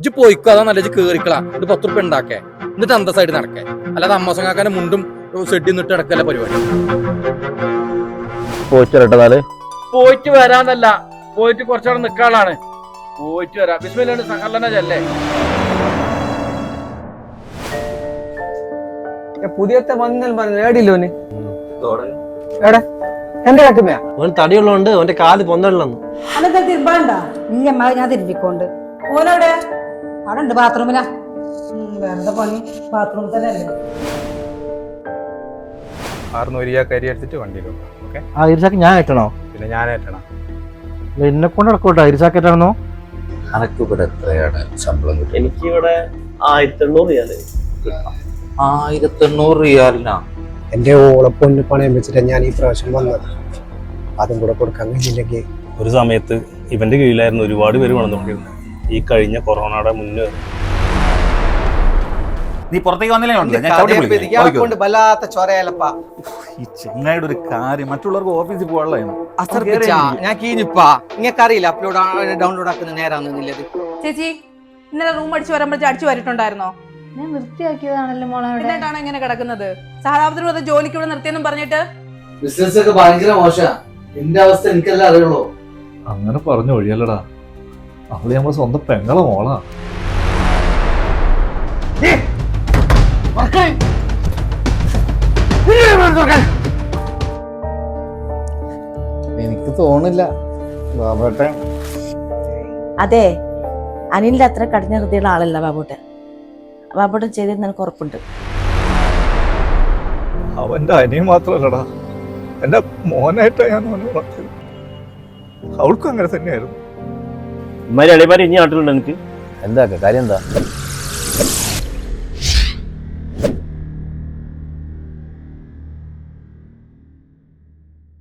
ഇജ്ജ് പോയിക്കോ അതാ നല്ല കേറിക്കളാ ഇത് പത്ത് റുപ്യ ഉണ്ടാക്കേ എന്നിട്ട് അന്ത സൈഡിൽ നടക്കേ. അല്ലാതെ അമ്മസങ്ങാക്കാന്റെ മുണ്ടും സെഡി നിട്ട് നടക്കല്ല പരിപാടി? പോയിട്ട് വരട്ടെ നാല്. പോയിട്ട് വരാന്നല്ല. പോയിട്ട് കുറച്ചവിടെ നിക്കാളാണ് പോയിട്ട് വരാം. ബിസ്മില്ലാണ് സഹലന ചല്ലേ പുതിയത്തെ വന്നൽ പറഞ്ഞു ഏടില്ലോന് എവിടെ? എന്റെ കാട്ടുമയാ ഓൻ തടിയുള്ളതുകൊണ്ട് ഓന്റെ കാൽ പൊന്തള്ളന്നു. അനന്താ തിരുമ്പാണ്ടാ? ഇല്ല അമ്മ ഞാൻ തിരുമ്പിക്കൊണ്ട്. ഓനവിടെ? അവിടെ ഉണ്ട് ബാത്റൂമിലാ. വേറെ വേറെന്താ പണി ബാത്റൂമിൽ തന്നെ അല്ലേ? എന്റെ രൂപ കരി എടുത്തിട്ട് വണ്ടിയിലും ഓക്കെ? ആ ഞാൻ ഏറ്റണോ പിന്നെ ഞാൻ ഏറ്റണോ എന്നെ കൊണ്ട് നടക്കോട്ടെ. ഇരിച്ചാക്ക് കെട്ടണമെന്നോ അനക്ക് ഇവിടെ എത്രയാണ് ശമ്പളം കിട്ടും എനിക്ക് ഇവിടെ ആയിരത്തി എണ്ണൂറ് ചെയ്യാൽ ആയിരത്തി എണ്ണൂറ് റിയാലിനാ എന്റെ ഓളപ്പൊന്ന് പണയം വെച്ചിട്ട് ഞാൻ ഈ പ്രാവശ്യം വന്നത്. അതും കൂടെ കൊടുക്കാൻ കഴിഞ്ഞില്ലെങ്കിൽ ഒരു സമയത്ത് ഇവന്റെ കീഴിലായിരുന്നു ഒരുപാട് പേര് വളർന്നുകൊണ്ടിരുന്നത് ഈ കഴിഞ്ഞ കൊറോണയുടെ മുന്നേ. നീ പുറത്തേക്ക് വന്നില്ലേ വല്ലാത്ത ചൊരയലപ്പാ. ഈ ചെങ്ങായുടെ ഒരു കാര്യം മറ്റുള്ളവർക്ക് ഓഫീസിൽ പോകാനുള്ളതായിരുന്നോ ഞാൻ കീഞ്ഞിപ്പാ. നിങ്ങൾക്ക് അറിയില്ല അപ്ലോഡ് ഡൗൺലോഡ് ആക്കുന്ന നേരാന്നില്ലത് ചേച്ചി ഇന്നലെ റൂം അടിച്ചു അടിച്ചു വരിട്ടുണ്ടായിരുന്നോ ഞാൻ വൃത്തിയാക്കിയതാണല്ലോ മോളെ അവിടെ. എന്നിട്ടാണ് ഇങ്ങനെ കിടക്കുന്നത്? സഹതാപത്തിന് ജോലിക്ക് ഇവിടെ നിർത്തിയെന്നും പറഞ്ഞിട്ട്? ബിസിനസ് ഒക്കെ ഭയങ്കര മോശ. എന്റെ അവസ്ഥ എനിക്കല്ലേ അറിയുള്ളൂ. അങ്ങനെ പറഞ്ഞു ഒഴിയല്ലടാ അവൾ നമ്മളെ സ്വന്തം പെങ്ങളെ മോളാ. എനിക്ക് തോന്നില്ല. ബാബട്ടെ അതെ അനിലിന്റെ അത്ര കഠിന ഹൃദയമുള്ള ആളല്ല ബാബുട്ടൻ. ബാബുട്ടൻ ചെയ്തിരുന്ന എനിക്ക് ഉറപ്പുണ്ട്. അവന്റെ അനിയൻ മാത്രല്ലടാ. എന്റെ മോനായിട്ടാ ഞാൻ അവൾക്കും അങ്ങനെ തന്നെയായിരുന്നു. ഇമാരി എളിമാരി ഇനി നാട്ടിലുണ്ട് എനിക്ക് എന്താ കാര്യം എന്താ?